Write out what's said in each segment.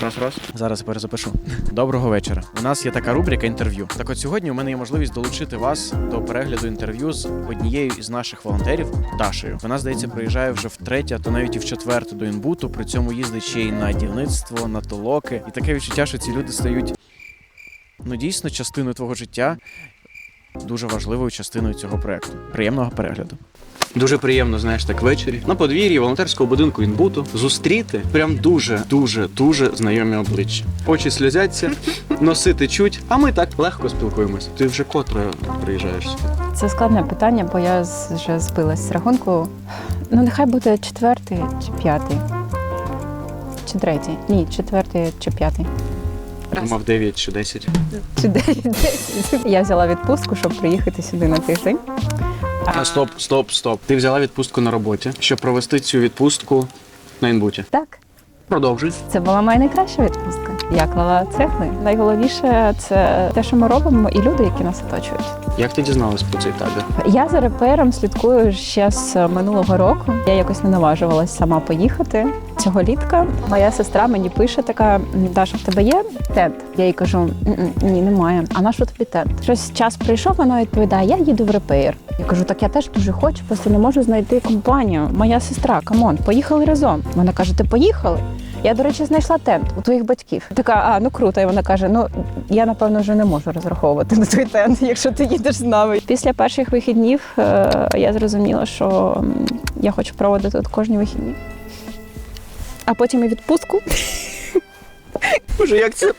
Раз, раз. Зараз перезапишу. Доброго вечора. У нас є така рубрика інтерв'ю. Так от сьогодні у мене є можливість долучити вас до перегляду інтерв'ю з однією із наших волонтерів Дашею. Вона, здається, приїжджає вже втретє, а то навіть і вчетверте до інбуту. При цьому їздить ще й на дівництво, на толоки. І таке відчуття, що ці люди стають ну дійсно частиною твого життя, дуже важливою частиною цього проекту. Приємного перегляду. Дуже приємно, знаєш, так ввечері на подвір'ї волонтерського будинку інбуту зустріти прям дуже, дуже, дуже знайомі обличчя. Очі сльозяться, носи течуть, а ми так легко спілкуємося. Ти вже котре приїжджаєш сюди? Це складне питання, бо я вже збилась з рахунку. Ну, нехай буде четвертий чи п'ятий. Чи третій? Ні, четвертий чи п'ятий. Думав 9 чи 10. Чи дев'ять, десять. Я взяла відпустку, щоб приїхати сюди на тиждень. А стоп, стоп, стоп. Ти взяла відпустку на роботі, щоб провести цю відпустку на інбуті. Так, Продовжуй. це була моя найкраща відпустка. Я клала цегли. Найголовніше це те, що ми робимо, і люди, які нас оточують. Як ти дізналась про цей табір? Я за репером слідкую ще з минулого року. Я якось не наважувалась сама поїхати. Цього літка моя сестра мені пише така: Даша, в тебе є тент? Я їй кажу: ні, немає. А на що тобі тент? Щось час прийшов, вона відповідає: Я їду в репейр. Я кажу, так я теж дуже хочу, просто не можу знайти компанію. Моя сестра, камон, поїхали разом. Вона каже: Ти поїхали? Я, до речі, знайшла тент у твоїх батьків. Така, а ну круто. І вона каже: Ну я напевно вже не можу розраховувати на той тент, якщо ти їдеш з нами. Після перших вихіднів е, я зрозуміла, що я хочу проводити тут кожні вихідні. А потім і відпустку. Боже, як це?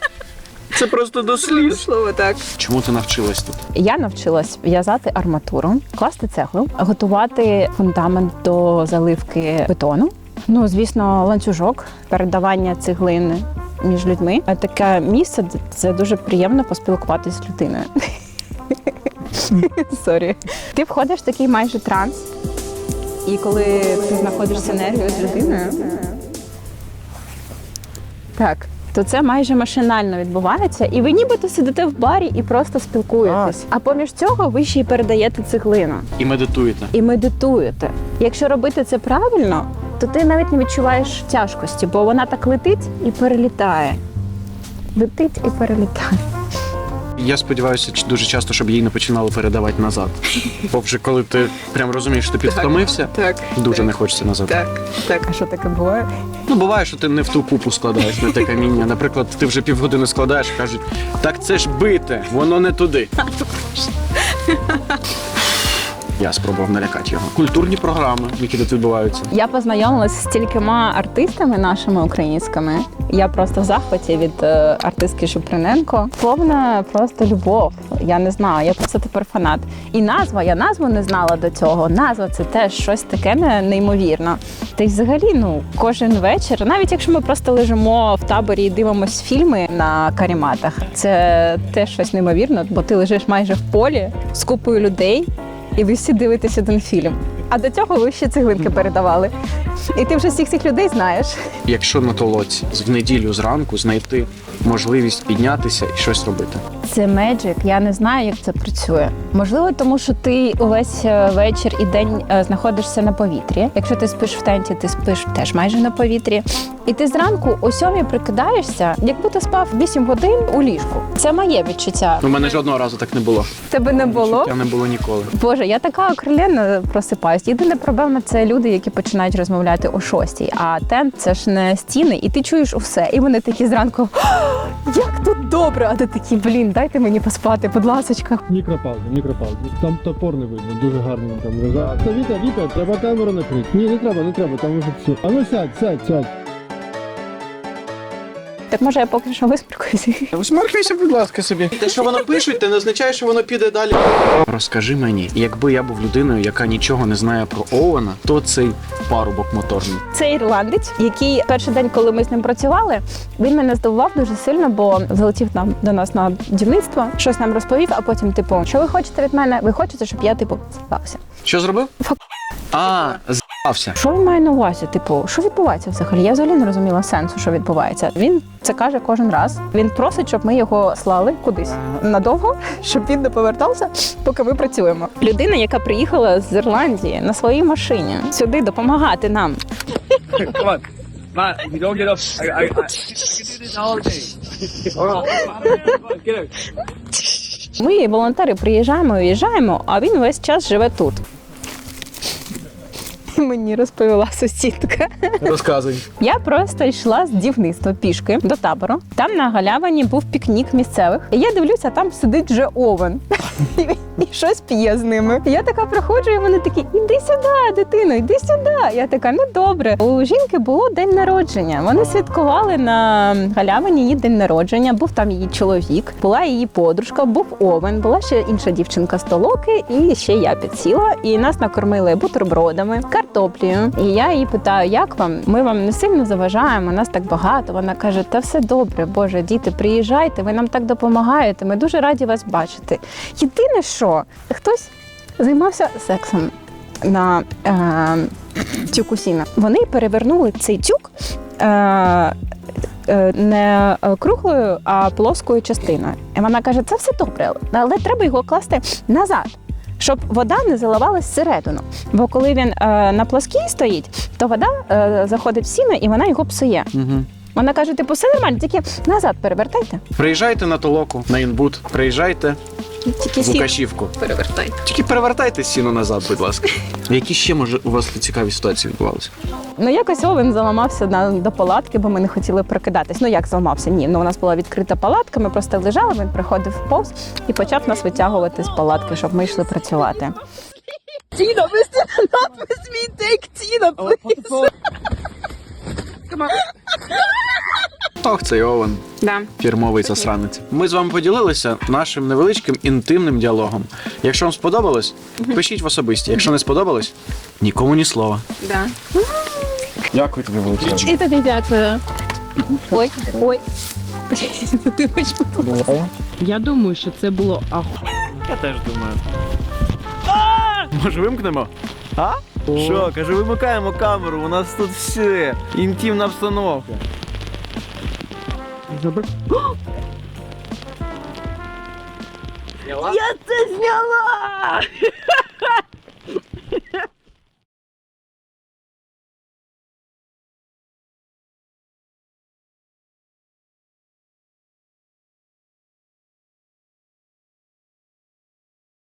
Це просто до. Слово так. Чому ти навчилась тут? Я навчилась в'язати арматуру, класти цеглу, готувати фундамент до заливки бетону. Ну, звісно, ланцюжок, передавання цеглини між людьми. Таке місце це дуже приємно поспілкуватися з людиною. Сорі. Ти входиш в такий майже транс, і коли ти знаходиш синергію з людиною. Так. То це майже машинально відбувається, і ви нібито сидите в барі і просто спілкуєтесь. А поміж цього ви ще й передаєте цеглину І медитуєте. і медитуєте. Якщо робити це правильно, то ти навіть не відчуваєш тяжкості, бо вона так летить і перелітає. Летить і перелітає. Я сподіваюся, дуже часто, щоб її не починали передавати назад. Бо вже коли ти прям розумієш, що ти підвтомився, Так. дуже не хочеться назад. Так, так. А що таке буває? Ну, буває, що ти не в ту купу складаєш на те каміння. Наприклад, ти вже півгодини складаєш, кажуть, так це ж бите, воно не туди. Я спробував налякати його. Культурні програми, які тут відбуваються. Я познайомилася з стількома артистами нашими українськими. Я просто в захваті від е, артистки Шуприненко. Повна просто любов. Я не знаю, я просто тепер фанат. І назва, я назву не знала до цього. Назва це теж щось таке не- неймовірне. Та взагалі, ну кожен вечір, навіть якщо ми просто лежимо в таборі і дивимося фільми на каріматах, це теж щось неймовірне, бо ти лежиш майже в полі з купою людей, і ви всі дивитесь один фільм. А до цього ви ще цеглинки передавали. І ти вже всіх цих людей знаєш. Якщо на толоці в неділю зранку знайти можливість піднятися і щось робити. Це меджик. Я не знаю, як це працює. Можливо, тому що ти увесь е, вечір і день е, знаходишся на повітрі. Якщо ти спиш в тенті, ти спиш теж майже на повітрі. І ти зранку о сьомій прикидаєшся, як будто спав 8 годин у ліжку. Це моє відчуття. У мене жодного разу так не було. Тебе не було. Я не було ніколи. Боже, я така окрилена просипаюсь. Єдина проблема це люди, які починають розмовляти о шостій. А тент це ж не стіни, і ти чуєш усе. І вони такі зранку, як тут добре! А ти такі, блін, дайте мені поспати, будь ласочка. Мікропауза, мікропауза. Там топор не видно, дуже гарно там лежав. Та Віта, Віта, треба камеру накрити. Ні, не треба, не треба, там уже все. А ну сядь, сядь, сядь. Так може я поки що висмаркуюся? Висмаркайся, будь ласка, собі. Те, що воно пишуть, це не означає, що воно піде далі. Розкажи мені, якби я був людиною, яка нічого не знає про Оуена, то цей парубок моторний. Це ірландець, який перший день, коли ми з ним працювали, він мене здивував дуже сильно, бо залетів нам до нас на дівництво, щось нам розповів, а потім, типу, що ви хочете від мене? Ви хочете, щоб я типу спався? Що зробив? Фак. А, з**ався. Що він має на увазі? Типу, що відбувається взагалі? Я взагалі не розуміла сенсу, що відбувається. Він це каже кожен раз. Він просить, щоб ми його слали кудись надовго, щоб він не повертався, поки ми працюємо. Людина, яка приїхала з Ірландії на своїй машині сюди допомагати нам. Ми, волонтери, приїжджаємо, уїжджаємо, а він весь час живе тут. Мені розповіла сусідка. Розказуй. Я просто йшла з дівництва пішки до табору. Там на галявині був пікнік місцевих. І я дивлюся, там сидить вже овен і, щось п'є з ними. Я така приходжу, і вони такі: іди сюди, дитино, іди сюди. Я така, ну добре. У жінки було день народження. Вони святкували на галявині її день народження. Був там її чоловік, була її подружка, був овен, була ще інша дівчинка з толоки, і ще я підсіла. І нас накормили бутербродами, картоплею. І я її питаю, як вам? Ми вам не сильно заважаємо, нас так багато. Вона каже: Та все добре, Боже, діти, приїжджайте, ви нам так допомагаєте. Ми дуже раді вас бачити. Єдине, що хтось займався сексом на е, тюку сіна. Вони перевернули цей тюк. Е, е, не круглою, а плоскою частиною. І вона каже: це все добре, але треба його класти назад. Щоб вода не заливалась всередину. Бо коли він е, на плоскій стоїть, то вода е, заходить в сіно і вона його псує. Угу. Вона каже: типу, все нормально, тільки назад перевертайте. Приїжджайте на толоку, на інбут, приїжджайте Тільки в сіно Лукашівку. перевертайте. Тільки перевертайте сіно назад, будь ласка. Які ще може у вас цікаві ситуації відбувалися? Ну якось Овен заламався на до палатки, бо ми не хотіли прокидатись. Ну як зламався? Ні, ну у нас була відкрита палатка. Ми просто лежали. Він приходив повз і почав нас витягувати з палатки, щоб ми йшли працювати. Тіна, ви not with me, take Тіна, Ох, цей Овен. Да. Фірмовий засранець. Ми з вами поділилися нашим невеличким інтимним діалогом. Якщо вам сподобалось, пишіть в особисті. Якщо не сподобалось, нікому ні слова. Да. Дякую тобі величезно. І тобі дякую. Ой, ой. Я думаю, що це було аху. Я теж думаю. Може, вимкнемо? А? Що, кажу, вимикаємо камеру, у нас тут все. Інтимна обстановка. Я це зняла!